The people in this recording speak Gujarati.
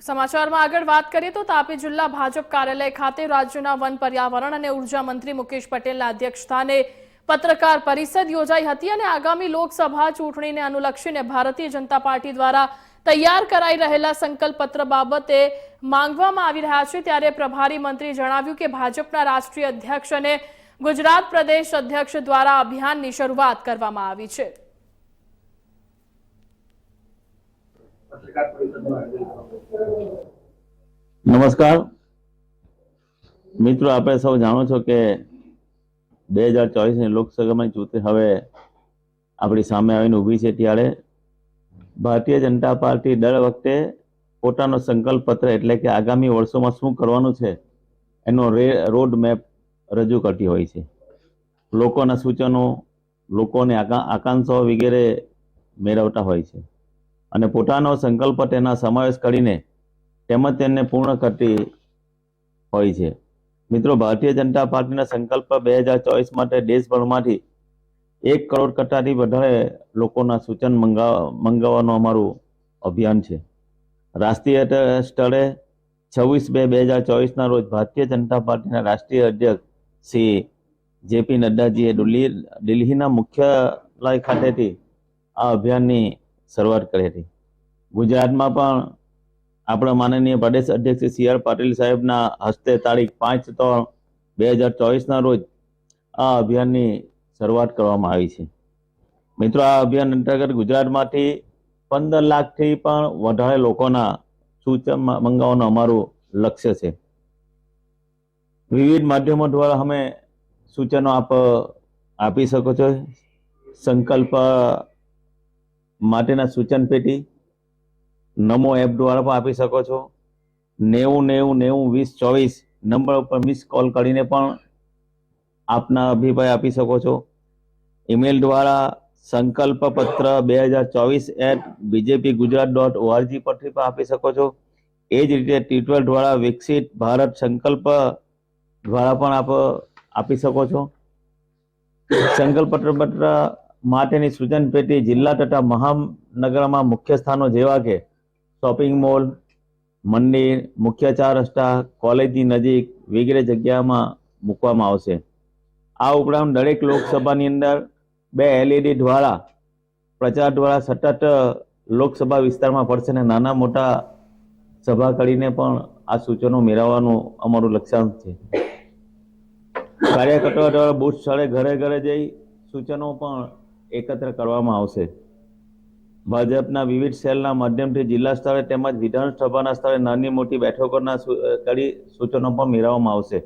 સમાચારમાં આગળ વાત કરીએ તો તાપી જિલ્લા ભાજપ કાર્યાલય ખાતે રાજ્યના વન પર્યાવરણ અને ઊર્જા મંત્રી મુકેશ પટેલના અધ્યક્ષસ્થાને પત્રકાર પરિષદ યોજાઈ હતી અને આગામી લોકસભા ચૂંટણીને અનુલક્ષીને ભારતીય જનતા પાર્ટી દ્વારા તૈયાર કરાઈ રહેલા સંકલ્પ પત્ર બાબતે માંગવામાં આવી રહ્યા છે. ત્યારે પ્રભારી મંત્રી જણાવ્યું કે ભાજપના રાષ્ટ્રીય અધ્યક્ષ અને ગુજરાત પ્રદેશ અધ્યક્ષ દ્વારા અભિયાનની શરૂઆત કરવામાં આવી છે પત્રકાર પરિષદનું આયોજન કરવામાં નમસ્કાર. મિત્રો, આપણે સૌ જાણો છો કે બે હજાર ચોવીસની લોકસભાની ચૂંટણી હવે આપણી સામે આવીને ઊભી છે ત્યારે ભારતીય જનતા પાર્ટી દર વખતે પોતાનો સંકલ્પ પત્ર એટલે કે આગામી વર્ષોમાં શું કરવાનું છે એનો રોડ મેપ રજૂ કરતી હોય છે. લોકોના સૂચનો, લોકોને આકાંક્ષાઓ વગેરે મેળવતા હોય છે. અને પોતાનો સંકલ્પ તેના સમાવેશ કરીને તેમજ તેને પૂર્ણ કરતી હોય છે. મિત્રો, ભારતીય જનતા પાર્ટીના સંકલ્પ બે હજાર ચોવીસ માટે દેશભરમાંથી એક કરોડ કરતાંથી વધારે લોકોના સૂચન મંગાવ મંગાવવાનું અમારું અભિયાન છે. રાષ્ટ્રીય સ્થળે છવ્વીસ બે બે હજાર ચોવીસના રોજ ભારતીય જનતા પાર્ટીના રાષ્ટ્રીય અધ્યક્ષ શ્રી જેપી નડ્ડાજીએ દિલ્હી દિલ્હીના મુખ્યાલય ખાતેથી આ અભિયાનની શરૂઆત કરી હતી. ગુજરાતમાં પણ આપણા માનનીય પ્રદેશ અધ્યક્ષ સી આર પાટીલ સાહેબના હસ્તે તારીખ પાંચ ત્રણ બે હજાર ચોવીસના રોજ આ અભિયાનની શરૂઆત કરવામાં આવી છે. મિત્રો, આ અભિયાન અંતર્ગત ગુજરાતમાંથી પંદર લાખથી પણ વધારે લોકોના સૂચન મંગાવવાનું અમારું લક્ષ્ય છે. વિવિધ માધ્યમો દ્વારા અમે સૂચનો આપ, આપી શકો છો. સંકલ્પ માટેના સૂચન પેટી નમો એપ દ્વારા પણ આપી શકો છો. નેવું નેવું નેવું વીસ ચોવીસ નંબર ઉપર મિસ કોલ કરીને પણ આપના અભિપ્રાય આપી શકો છો. ઈમેલ દ્વારા સંકલ્પ પત્ર બે હજાર ચોવીસ at BJP Gujarat dot ORG પરથી પણ આપી શકો છો. એ જ રીતે ટ્વિટર દ્વારા વિકસિત ભારત સંકલ્પ દ્વારા પણ આપ આપી શકો છો. સંકલ્પ પત્ર માટેની સૂચન પેટી જિલ્લા તથા મહાનગરમાં મુખ્ય સ્થાનો જેવા કે શોપિંગ મોલ, મંદિર, મુખ્ય ચાર રસ્તા, કોલેજની નજીક વગેરે જગ્યામાં મૂકવામાં આવશે. આ ઉપરાંત દરેક લોકસભાની અંદર બે એલઈડી દ્વારા પ્રચાર દ્વારા સતત લોકસભા વિસ્તારમાં પડશે અને નાના મોટા સભા કરીને પણ આ સૂચનો મેળવવાનું અમારું લક્ષ્યાંક છે. કાર્યકર્તાઓ દ્વારા બુથ સ્થળે ઘરે ઘરે જઈ સૂચનો પણ એકત્ર કરવામાં આવશે. ભાજપના વિવિધ સેલના માધ્યમથી જિલ્લા સ્તરે તેમજ વિધાનસભાના સ્તરે નાની મોટી બેઠકોના કરી સૂચનો પણ મેળવવામાં આવશે.